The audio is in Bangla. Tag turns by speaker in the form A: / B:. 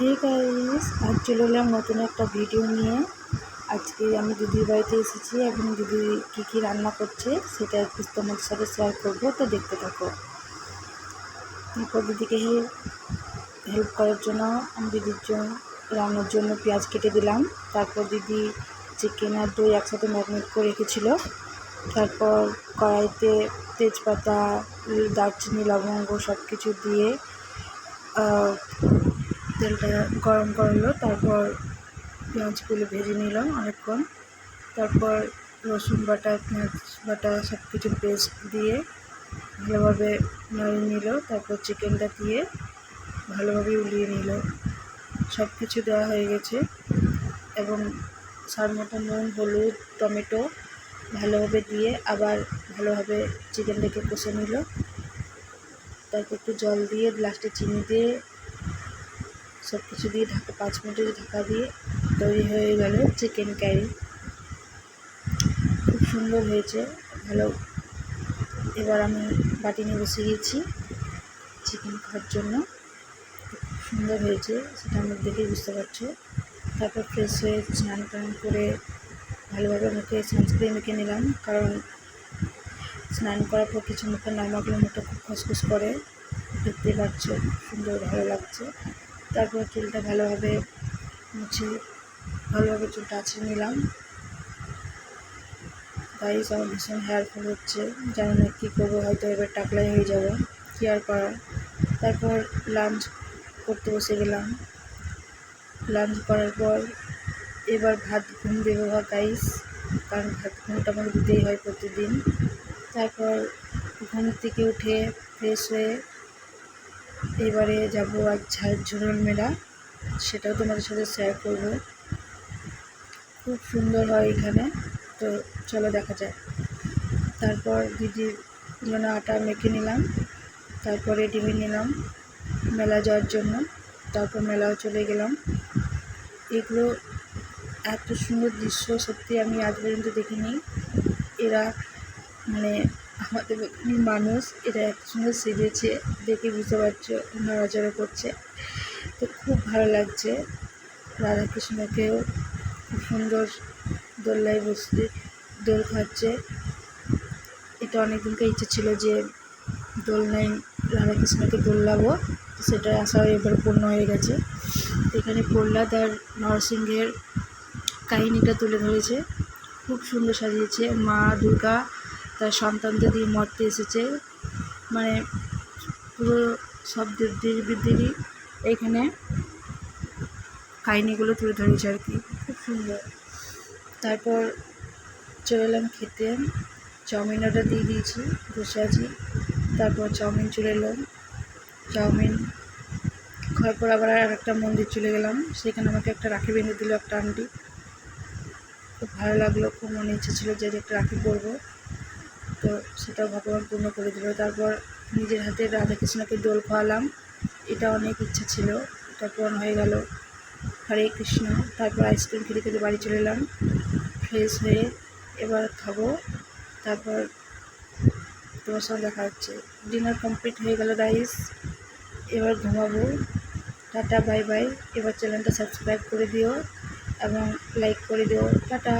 A: গাইস আজ চলে এলাম নতুন একটা ভিডিও নিয়ে। আজকে আমি দিদির বাড়িতে এসেছি এবং দিদি কী কী রান্না করছে সেটা একটু তোমাদের সাথে শেয়ার করব, তো দেখতে থাকো। তারপর দিদিকে হেল্প করার জন্য, আমি দিদির জন্য রান্নার জন্য পেঁয়াজ কেটে দিলাম। তারপর দিদি চিকেন আর দই একসাথে ম্যারিনেট করে রেখেছিল, তারপর কড়াইতে তেজপাতা, দারচিনি, লবঙ্গ সব কিছু দিয়ে তেলটা গরম করল, তারপর পেঁয়াজগুলো ভেজে নিলাম অনেকক্ষণ। তারপর রসুন বাটা, পেঁয়াজ বাটা সব কিছু পেস্ট দিয়ে ভালোভাবে নাড়িয়ে নিল, তারপর চিকেনটা দিয়ে ভালোভাবে উলিয়ে নিল। সব কিছু দেওয়া হয়ে গেছে এবং স্বাদ মতো নুন, হলুদ, টমেটো ভালোভাবে দিয়ে আবার ভালোভাবে চিকেনটাকে কষে নিল। তারপর একটু জল দিয়ে লাস্টে চিনি দিয়ে সব কিছু দিয়ে ঢাকা পাঁচ মিনিটের ঢাকা দিয়ে তৈরি হয়ে গেল চিকেন কারি খুব সুন্দর হয়েছে, ভালো। এবার আমি বাটি নিয়ে বসে গেছি চিকেন খাওয়ার জন্য। সুন্দর হয়েছে, সেটা আমি দেখেই বুঝতে পারছ। তারপর ফ্রেশ হয়ে স্নান টান করে ভালোভাবে মুখে সানস্ক্রিন মেখে নিলাম, কারণ স্নান করার পর কিছু মুখে না মাখলে মুখটা খুব খসখস করে। দেখতে পাচ্ছ সুন্দর ভালো লাগছে। তারপর চুলটা ভালোভাবে মুছে, ভালোভাবে চুলটা আছড়ে নিলাম। তাই আমার ভীষণ হেয়ার ফল হচ্ছে, জানি না কী করব, হয়তো এবার টাকলাই হয়ে যাবে, কী আর করার। তারপর লাঞ্চ করতে বসে গেলাম। লাঞ্চ করার পর এবার ভাত ঘুম দেবো বা গাইস কারণ ভাত ঘুমটা আমাকে দিতেই হয় প্রতিদিন। তারপর ঘুম থেকে উঠে ফ্রেশ হয়ে এবারে যাব আজ ঝুরুল মেলা, সেটাও তোমাদের সাথে শেয়ার করব। খুব সুন্দর হয় এখানে, তো চলো দেখা যায় তারপর দিদির জন্য আটা মেখে নিলাম, তারপর হয়ে নিলাম, মেলা যাওয়ার জন্য, তারপর মেলাও চলে গেলাম। এগুলো এত সুন্দর দৃশ্য সত্যি আমি আজ পর্যন্ত দেখিনি। এরা মানে আমাদের মানুষ এত সুন্দর সেজেছে দেখে বুঝতে পারছ নড়াচড়া করছে। তো খুব ভালো লাগছে। রাধাকৃষ্ণকেও খুব সুন্দর দোল্লায় বসতে দোল খাচ্ছে। এটা অনেক দিনকার ইচ্ছে ছিল যে দোলনায় রাধাকৃষ্ণকে দোল্লাবো তো সেটা আশা এবার পূর্ণ হয়ে গেছে। এখানে প্রহ্লাদ আর নরসিংহের কাহিনিটা তুলে ধরেছে। খুব সুন্দর সাজিয়েছে মা দুর্গা তার সন্তানদের দিয়ে মরতে এসেছে। মানে পুরো সব দেব দেবীদেরই এখানে কাহিনিগুলো তুলে ধরেছে আর কি। খুব সুন্দর। তারপর চলে এলাম খেতে। চাউমিন অর্ডার দিয়ে দিয়েছি বসে আছি। তারপর চাউমিন চলে এলাম। চাউমিন খাওয়ার পর আবার আর একটা মন্দির চলে গেলাম। সেখানে আমাকে একটা রাখি বেঁধে দিল একটা আন্টি। খুব ভালো লাগল খুব মনে ইচ্ছে ছিল যে একটা রাখি পরবো। তো সেটাও ভগবান পূর্ণ করে দিল। তারপর নিজের হাতে রাধাকৃষ্ণকে দোল খাওয়ালাম। এটা অনেক ইচ্ছা ছিল। এটা পূরণ হয়ে গেল। হরে কৃষ্ণ। তারপর আইসক্রিম খেতে খেতে বাড়ি চলে এলাম। ফ্রেশ হয়ে এবার খাব। তারপর তোমার সঙ্গে দেখা হচ্ছে। ডিনার কমপ্লিট হয়ে গেল রাইস এবার ঘুমাবো। Tata, bye bye. এবার চ্যানেলটা সাবস্ক্রাইব করে দিও এবং লাইক করে দিও। টাটা।